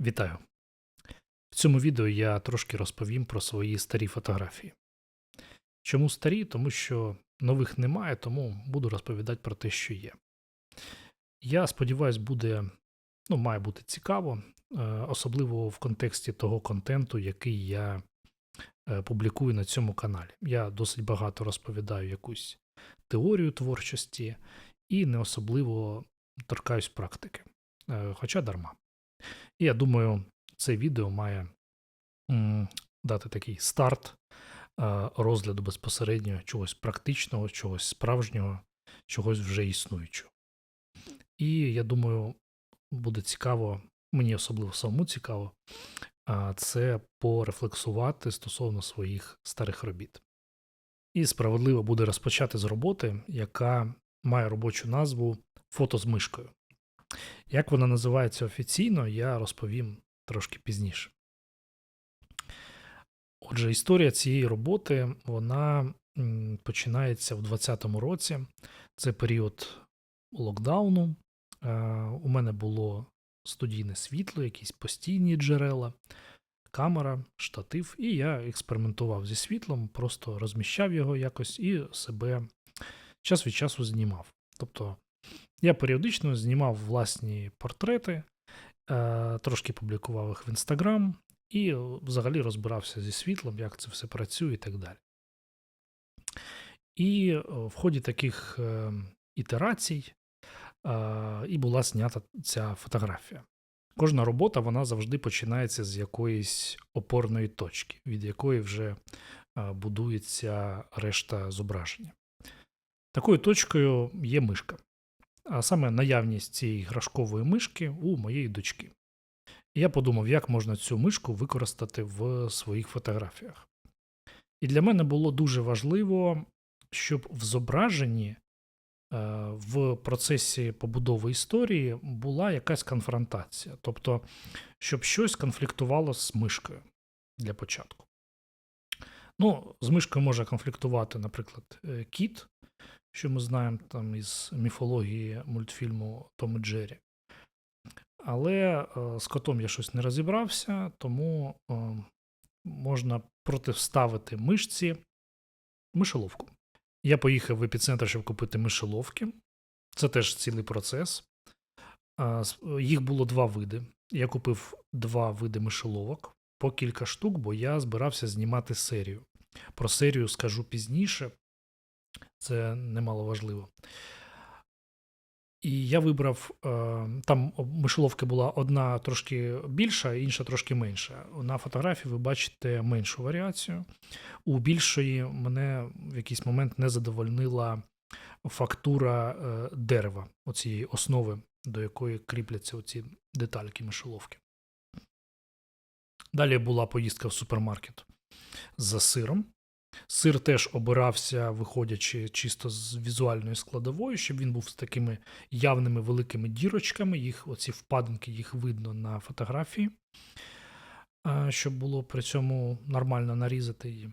Вітаю! В цьому відео я трошки розповім про свої старі фотографії. Чому старі? Тому що нових немає, тому буду розповідати про те, що є. Я сподіваюся, буде, ну, має бути цікаво, е, особливо в контексті того контенту, який я е, публікую на цьому каналі. Я досить багато розповідаю якусь теорію творчості і не особливо торкаюсь практики, е, хоча дарма. І я думаю, це відео має дати такий старт е, розгляду безпосередньо чогось практичного, чогось справжнього, чогось вже існуючого. І я думаю, буде цікаво, мені особливо самому цікаво, а, це порефлексувати стосовно своїх старих робіт. І справедливо буде розпочати з роботи, яка має робочу назву Фото з мишкою. Як вона називається офіційно, я розповім трошки пізніше. Отже, історія цієї роботи вона починається в 2020 році. Це період локдауну. Е, У мене було студійне світло, якісь постійні джерела, камера, штатив, і я експериментував зі світлом, просто розміщав його якось і себе час від часу знімав. Тобто я періодично знімав власні портрети, е, трошки публікував їх в Інстаграм і взагалі розбирався зі світлом, як це все працює і так далі. І е, в ході таких е, ітерацій е, і була знята ця фотографія. Кожна робота вона завжди починається з якоїсь опорної точки, від якої вже е, будується решта зображення. Такою точкою є мишка а саме наявність цієї грашкової мишки у моєї дочки. І я подумав, як можна цю мишку використати в своїх фотографіях. І для мене було дуже важливо, щоб в зображенні е, в процесі побудови історії була якась конфронтація, тобто, щоб щось конфліктувало з мишкою для початку. Ну, з мишкою може конфліктувати, наприклад, е, кіт, що ми знаємо там із міфології мультфільму Том і Джері. Але е, з котом я щось не розібрався, тому е, можна протиставити мишці мишеловку. Я поїхав в епіцентр, щоб купити мишеловки. Це теж цілий процес. Е, їх було два види. Я купив два види мишеловок по кілька штук, бо я збирався знімати серію. Про серію скажу пізніше, це немало важливо. І я вибрав е, там мишоловки була одна трошки більша, інша трошки менша. На фотографії ви бачите меншу варіацію. У більшої мене в якийсь момент не задовольнила фактура е, дерева, оцієї основи, до якої кріпляться оці детальки мишоловки. Далі була поїздка в супермаркет за сиром. Сир теж обирався, виходячи чисто з візуальної складової, щоб він був з такими явними великими дірочками. Їх, оці впадинки, їх видно на фотографії, щоб було при цьому нормально нарізати її.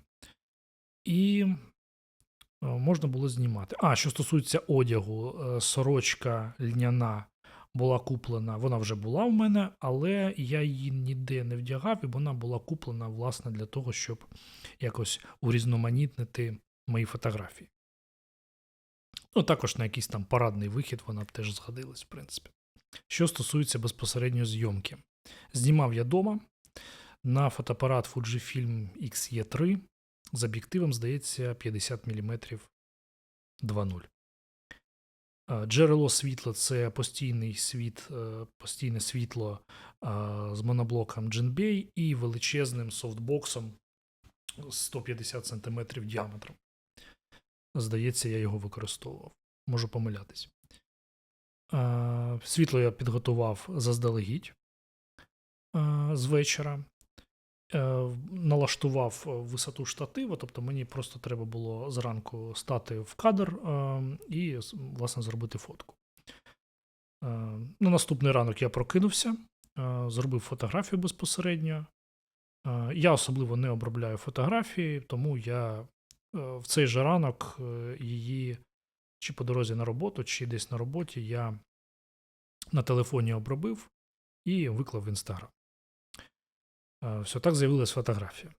І можна було знімати. А, що стосується одягу, е, сорочка льняна була куплена, вона вже була в мене, але я її ніде не вдягав, і вона була куплена, власне, для того, щоб якось урізноманітнити мої фотографії. Ну, також на якийсь там парадний вихід вона б теж згодилась, в принципі. Що стосується безпосередньо зйомки, знімав я вдома на фотоапарат Fujifilm XE3 з об'єктивом, здається, 50 мм 2.0. Джерело світла це постійний світ, е, постійне світло з моноблоком Jinbei і величезним софтбоксом 150 см діаметром. Здається, я його використовував. Можу помилятись. Світло я підготував заздалегідь з вечора. Е, налаштував е, висоту штатива, тобто мені просто треба було зранку стати в кадр е, і, власне, зробити фотку. На наступний ранок я прокинувся, зробив фотографію безпосередньо. Я особливо не обробляю фотографії, тому я в цей же ранок її чи по дорозі на роботу, чи десь на роботі я на телефоні обробив і виклав в інстаграм. Е, Все, так з'явилась фотографія.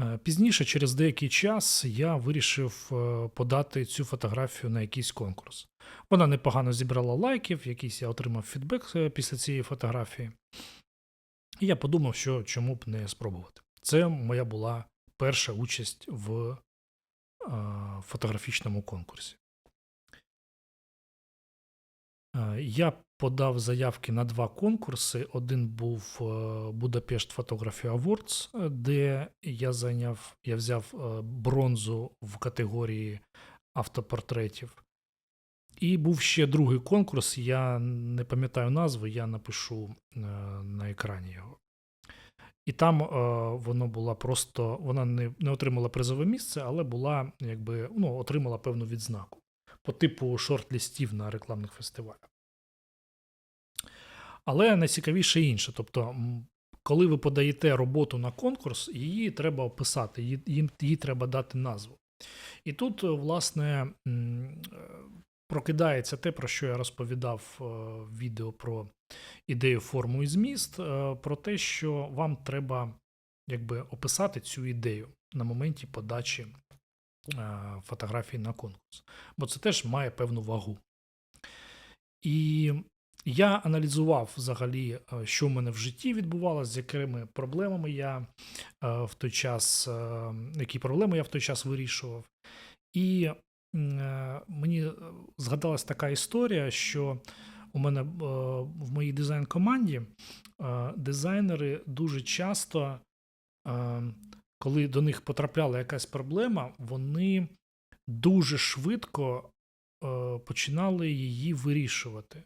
Е, Пізніше, через деякий час, я вирішив е, подати цю фотографію на якийсь конкурс. Вона непогано зібрала лайків, якийсь я отримав фідбек е, після цієї фотографії. І я подумав, що чому б не спробувати. Це моя була перша участь в е, фотографічному конкурсі. Я подав заявки на два конкурси. Один був е, Budapest Photography Awards, е, де я зайняв, я взяв е, бронзу в категорії автопортретів. І був ще другий конкурс, я не пам'ятаю назву, я напишу на екрані його. І там е, воно була просто, вона не, не отримала призове місце, але була, якби, ну, отримала певну відзнаку по типу шорт-лістів на рекламних фестивалях. Але найцікавіше інше. Тобто, коли ви подаєте роботу на конкурс, її треба описати, її, їй треба дати назву. І тут, е, власне, е, прокидається те, про що я розповідав е, в відео про ідею, форму і зміст, про те, що вам треба якби, описати цю ідею на моменті подачі фотографії на конкурс. Бо це теж має певну вагу. І я аналізував взагалі, е, що в мене в житті відбувалося, з якими проблемами я е, в той час, е, які проблеми я в той час вирішував. І мені згадалась така історія, що у мене в моїй дизайн-команді дизайнери дуже часто, коли до них потрапляла якась проблема, вони дуже швидко починали її вирішувати,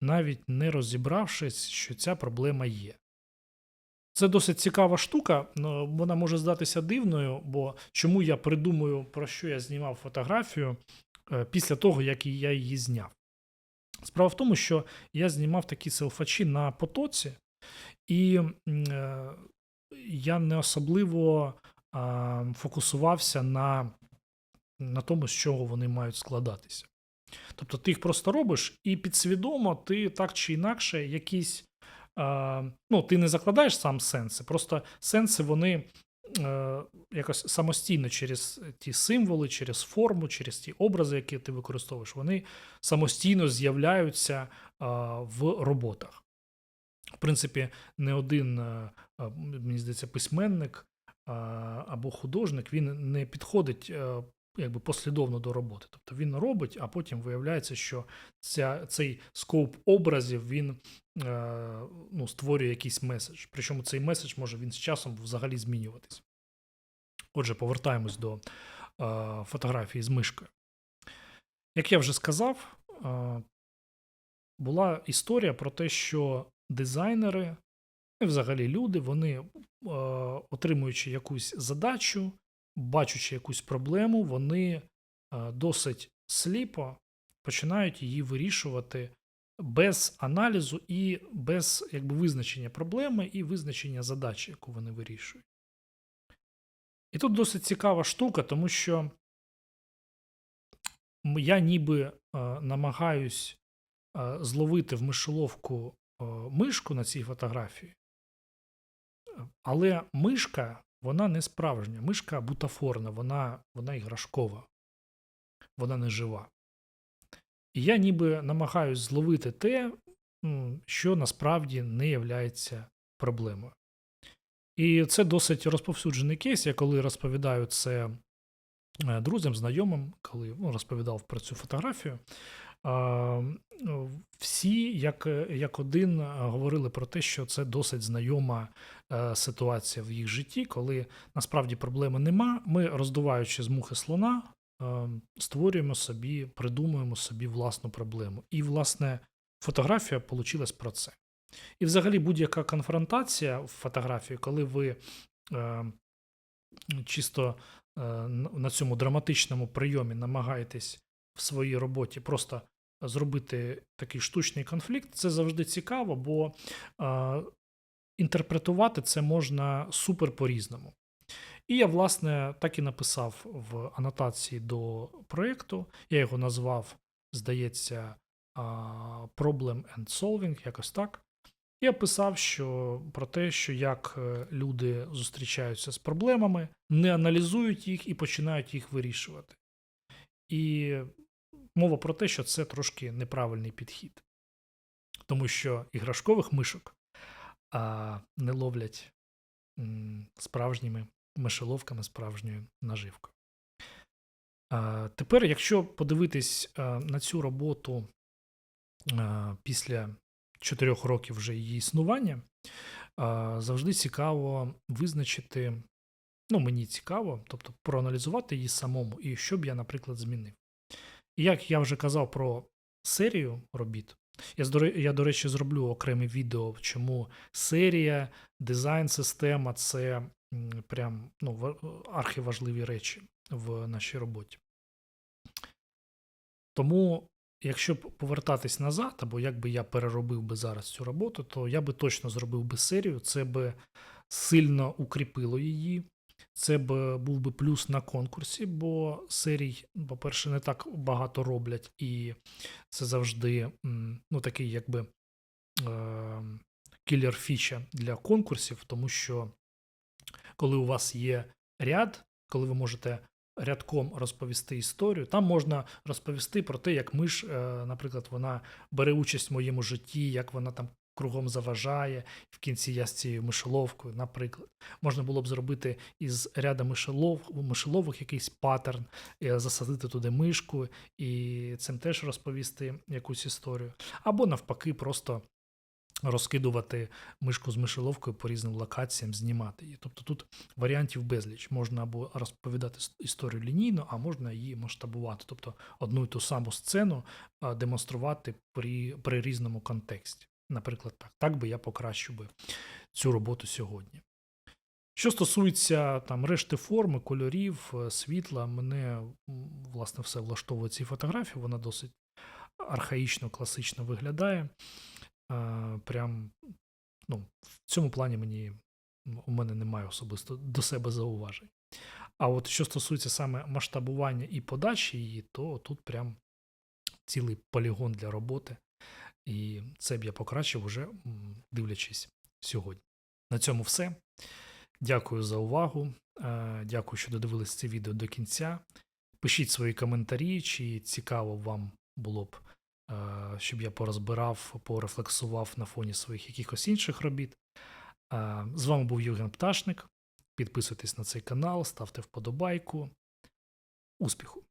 навіть не розібравшись, що ця проблема є. Це досить цікава штука, вона може здатися дивною, бо чому я придумую, про що я знімав фотографію е, після того, як я її зняв. Справа в тому, що я знімав такі селфачі на потоці, і е, я не особливо фокусувався на, на тому, з чого вони мають складатися. Тобто ти їх просто робиш, і підсвідомо ти так чи інакше якісь. ну, ти не закладаєш сам сенси, просто сенси вони е, якось самостійно через ті символи, через форму, через ті образи, які ти використовуєш, вони самостійно з'являються в роботах. В принципі, не один, е, е, мені здається, письменник або художник він не підходить якби послідовно до роботи. Тобто він робить, а потім виявляється, що ця, цей скоп образів він е, ну, створює якийсь меседж. Причому цей меседж може він з часом взагалі змінюватись. Отже, повертаємось до е, фотографії з мишкою. Як я вже сказав, е, була історія про те, що дизайнери, і взагалі люди, вони, е, отримуючи якусь задачу, бачучи якусь проблему, вони е, досить сліпо починають її вирішувати без аналізу і без якби, визначення проблеми і визначення задачі, яку вони вирішують. І тут досить цікава штука, тому що я ніби е, намагаюсь е, зловити в мишоловку мишку на цій фотографії, але мишка вона не справжня. Мишка бутафорна, вона, вона іграшкова, вона не жива. І я ніби намагаюсь зловити те, що насправді не являється проблемою. І це досить розповсюджений кейс. Я коли розповідаю це е, друзям, знайомим, коли ну, розповідав про цю фотографію, всі, як, як один, е, говорили про те, що це досить знайома е, ситуація в їх житті, коли насправді проблеми нема. Ми, роздуваючи з мухи слона, е, створюємо собі, придумуємо собі власну проблему. І, власне, фотографія получилась про це. І взагалі будь-яка конфронтація в фотографії, коли ви чисто на цьому драматичному прийомі намагаєтесь в своїй роботі просто зробити такий штучний конфлікт, це завжди цікаво, бо інтерпретувати це можна супер по-різному. І я, власне, так і написав в анотації до проєкту. Я його назвав, здається, Problem and Solving, якось так. і описав, що про те, що як е, люди зустрічаються з проблемами, не аналізують їх і починають їх вирішувати. І мова про те, що це трошки неправильний підхід, тому що іграшкових мишок а, не ловлять м, справжніми мишеловками, справжньою наживкою. А, тепер, якщо подивитись а, на цю роботу а, після чотирьох років вже її існування, а, завжди цікаво визначити, ну, мені цікаво, тобто проаналізувати її самому, і що б я, наприклад, змінив. І як я вже казав про серію робіт, я, я, до речі, зроблю окреме відео, чому серія, дизайн-система це прям ну, архіважливі речі в нашій роботі. Тому, якщо повертатись назад, або як би я переробив би зараз цю роботу, то я би точно зробив би серію, це би сильно укріпило її. Це б був би плюс на конкурсі, бо серій, по-перше, не так багато роблять, і це завжди ну, такий, якби кілер фіча для конкурсів, тому що коли у вас є ряд, коли ви можете рядком розповісти історію, там можна розповісти про те, як миш, е, наприклад, вона бере участь в моєму житті, як вона там кругом заважає. В кінці я з цією мишеловкою, наприклад. Можна було б зробити із ряда мишелов, мишеловок якийсь паттерн, е, засадити туди мишку і цим теж розповісти якусь історію. Або навпаки, просто розкидувати мишку з мишеловкою по різним локаціям, знімати її. Тобто тут варіантів безліч. Можна або розповідати історію лінійно, а можна її масштабувати. Тобто одну і ту саму сцену демонструвати при, при різному контексті. Наприклад, так. Так би я покращив би цю роботу сьогодні. Що стосується там решти форми, кольорів, е, світла, мене власне все влаштовує ці фотографії, вона досить архаїчно, класично виглядає. Е, Прям ну, в цьому плані мені у мене немає особисто до себе зауважень. А от що стосується саме масштабування і подачі її, то тут прям цілий полігон для роботи. І це б я покращив уже дивлячись сьогодні. На цьому все. Дякую за увагу. Е, Дякую, що додивились це відео до кінця. Пишіть свої коментарі, чи цікаво вам було б, е, щоб я порозбирав, порефлексував на фоні своїх якихось інших робіт. Е, З вами був Євген Пташник. Підписуйтесь на цей канал, ставте вподобайку. Успіху!